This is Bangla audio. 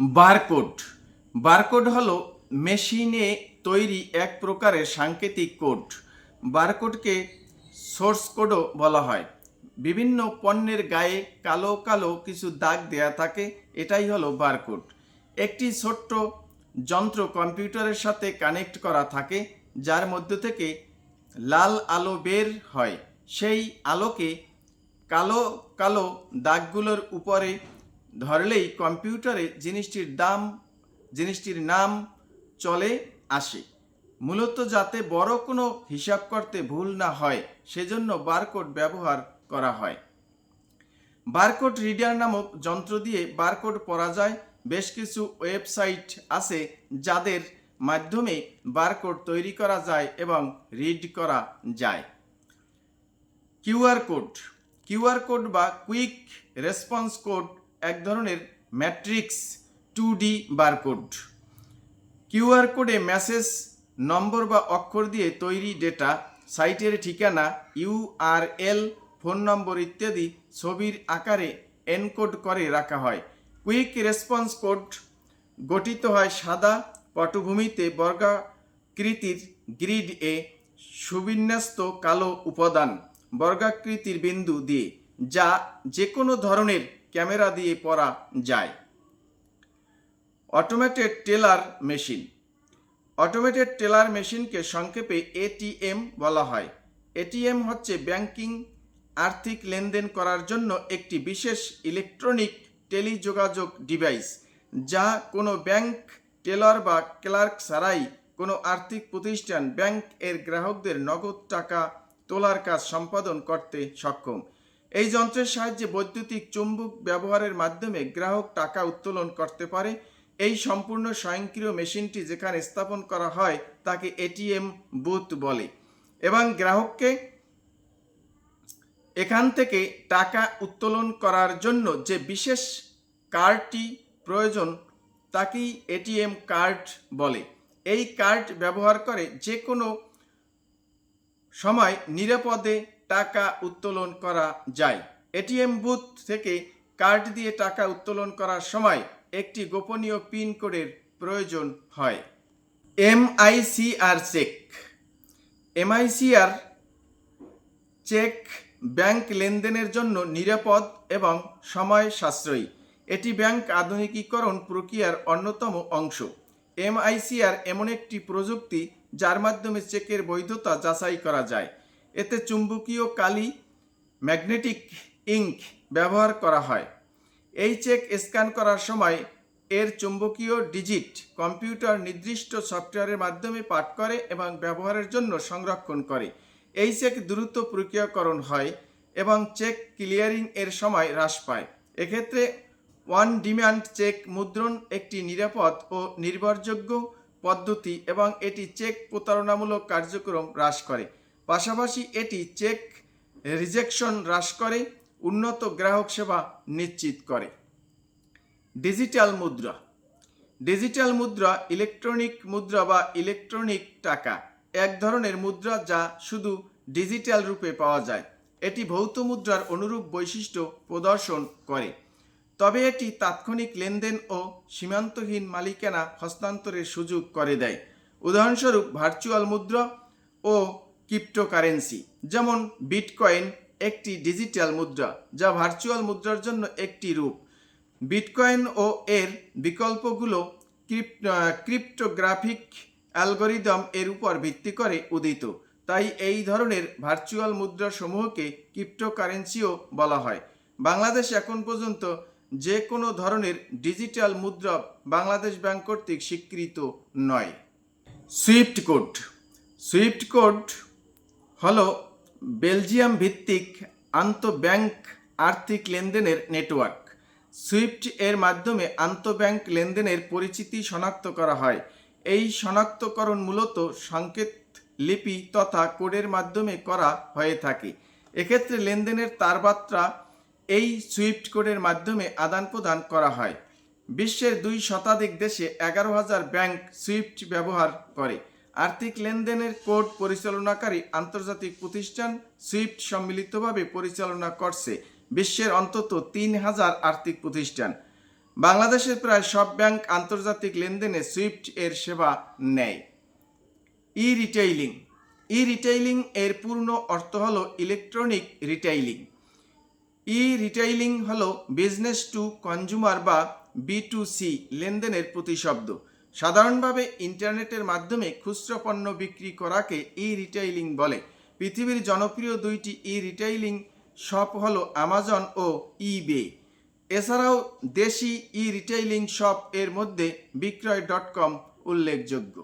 বারকোড। বারকোড হলো মেশিনে তৈরি এক প্রকারের সাংকেতিক কোড। বারকোডকে সোর্স কোডও বলা হয়। বিভিন্ন পণ্যের গায়ে কালো কালো কিছু দাগ দেয়া থাকে, এটাই হলো বারকোড। একটি ছোট্ট যন্ত্র কম্পিউটারের সাথে কানেক্ট করা থাকে, যার মধ্য থেকে লাল আলো বের হয়। সেই আলোকে কালো কালো দাগগুলোর উপরে ধরলেই কম্পিউটারে জিনিসটির দাম, জিনিসটির নাম চলে, আসে। মূলত যাতে বড় কোনো হিসাব করতে ভুল না হয়, সেজন্য বারকোড ব্যবহার করা হয়। বারকোড রিডার নামক যন্ত্র দিয়ে বারকোড পড়া যায়। বেশ কিছু ওয়েবসাইট আছে যাদের মাধ্যমে বারকোড তৈরি করা যায় এবং রিড করা যায়। QR code. কিউআর কোড বা কুইক রেসপন্স কোড এক ধরনের matrix two D barcode. QR কোডে মেসেজ, নম্বর বা অক্ষর দিয়ে তৈরি ডেটা, সাইটের ঠিকানা ইউআরএল ফোন নম্বর ইত্যাদি ছবির আকারে এনকোড করে রাখা হয়। কুইক রেসপন্স কোড, গঠিত হয় সাদা, পটভূমিতে বর্গাকৃতির গ্রিড এ, সুবিন্যস্ত কালো উপাদান, বর্গাকৃতির বিন্দু দিয়ে, যা যে কোনো ধরনের ক্যামেরা দিয়ে পড়া যায়। Automated teller machine. Automated teller মেশিনকে সংক্ষেপে এটিএম বলা হয়। এটিএম হচ্ছে ব্যাংকিং, আর্থিক লেনদেন করার জন্য একটি বিশেষ ইলেকট্রনিক টেলিযোগাযোগ ডিভাইস, যা কোনো ব্যাংক, টেলার বা ক্লার্ক ছাড়াই কোনো আর্থিক প্রতিষ্ঠান ব্যাংক এর গ্রাহকদের নগদ টাকা তোলার কাজ সম্পাদন করতে সক্ষম। এই যন্ত্রের সাহায্যে বৈদ্যুতিক চুম্বক ব্যবহারের মাধ্যমে গ্রাহক টাকা উত্তোলন করতে পারে। এই সম্পূর্ণ স্বয়ংক্রিয় মেশিনটি যেখানে স্থাপন করা হয়, তাকে এটিএম বুথ বলে। এবং গ্রাহককে এখান থেকে টাকা উত্তোলন করার জন্য যে বিশেষ কার্ডটি প্রয়োজন, তাকেই এটিএম কার্ড বলে। এই কার্ড ব্যবহার করে যে কোনো সময় নিরাপদে টাকা উত্তোলন করা যায়। এটিএম বুথ থেকে কার্ড দিয়ে টাকা উত্তোলন করার সময় একটি গোপনীয় পিন কোডের প্রয়োজন হয়। MICR cheque. MICR cheque bank লেনদেনের জন্য নিরাপদ এবং সময় সাশ্রয়ী। এটি ব্যাংক আধুনিকীকরণ প্রক্রিয়ার অন্যতম অংশ। এমআইসিআর এমন একটি প্রযুক্তি যার মাধ্যমে চেকের বৈধতা যাচাই করা যায়। এতে চুম্বকীয় কালি, ম্যাগনেটিক ইঙ্ক ব্যবহার করা হয়। এই চেক স্ক্যান করার সময় এর চুম্বকীয় ডিজিট কম্পিউটার নির্দিষ্ট সফটওয়্যারের মাধ্যমে পাঠ করে এবং ব্যবহারের জন্য সংরক্ষণ করে। এই চেক দ্রুত প্রক্রিয়াকরণ হয় এবং চেক ক্লিয়ারিং এর সময় হ্রাস পায়। এক্ষেত্রে ওয়ান ডিমান্ড চেক মুদ্রণ একটি নিরাপদ ও নির্ভরযোগ্য পদ্ধতি এবং এটি চেক প্রতারণামূলক কার্যক্রম হ্রাস করে। পাশাপাশি এটি চেক রিজেকশন হ্রাস করে, উন্নত গ্রাহক সেবা নিশ্চিত করে। ডিজিটাল মুদ্রা। ডিজিটাল মুদ্রা, ইলেকট্রনিক মুদ্রা বা ইলেকট্রনিক টাকা, এক ধরনের মুদ্রা যা শুধু ডিজিটাল রূপে পাওয়া যায়। এটি ভৌত মুদ্রার অনুরূপ বৈশিষ্ট্য প্রদর্শন করে। তবে এটি তাৎক্ষণিক লেনদেন ও সীমান্তহীন মালিকানা হস্তান্তরের সুযোগ করে দেয়। উদাহরণস্বরূপ, ভার্চুয়াল মুদ্রা ও ক্রিপ্টোকারেন্সি যেমন বিটকয়েন একটি ডিজিটাল মুদ্রা, যা ভার্চুয়াল মুদ্রার জন্য একটি রূপ। বিটকয়েন ও এর বিকল্পগুলো ক্রিপ্টোগ্রাফিক অ্যালগোরিদম এর উপর ভিত্তি করে উদিত। তাই এই ধরনের ভার্চুয়াল মুদ্রা সমূহকে ক্রিপ্টোকারেন্সিও বলা হয়। বাংলাদেশ এখন পর্যন্ত যে কোনো ধরনের ডিজিটাল মুদ্রা বাংলাদেশ ব্যাংক কর্তৃক স্বীকৃত নয়। সুইফট কোড সুইফট কোড হলো বেলজিয়াম ভিত্তিক আন্তঃব্যাংক আর্থিক লেনদেনের নেটওয়ার্ক। সুইফট এর মাধ্যমে আন্তঃব্যাংক লেনদেনের পরিচিতি শনাক্ত করা হয়। এই শনাক্তকরণ মূলত সংকেত, লিপি তথা কোডের মাধ্যমে করা হয়ে থাকে। এক্ষেত্রে লেনদেনের তারমাত্রা এই সুইফট কোডের মাধ্যমে আদান প্রদান করা হয়। বিশ্বের দুই শতাধিক দেশে এগারো হাজার ব্যাংক সুইফট ব্যবহার করে। আর্থিক লেনদেনের কোড পরিচালনাকারী আন্তর্জাতিক প্রতিষ্ঠান সুইফট সম্মিলিতভাবে পরিচালনা করছে বিশ্বের অন্তত তিন হাজার আর্থিক প্রতিষ্ঠান। বাংলাদেশের প্রায় সব ব্যাংক আন্তর্জাতিক লেনদেনে সুইফট এর সেবা নেয়। ই রিটেইলিং ই রিটেইলিং এর পূর্ণ অর্থ হল ইলেকট্রনিক রিটেইলিং। ই রিটেইলিং হল বিজনেস টু কনজুমার বা বি টু সি লেনদেনের প্রতিশব্দ। সাধারণভাবে ইন্টারনেটের মাধ্যমে খুচরো পণ্য বিক্রি করাকে ই রিটেইলিং বলে। পৃথিবীর জনপ্রিয় দুইটি ই রিটেইলিং শপ হলো আমাজন ও ইবে। এছাড়াও দেশি ই রিটেইলিং শপ এর মধ্যে বিক্রয় ডট কম উল্লেখযোগ্য।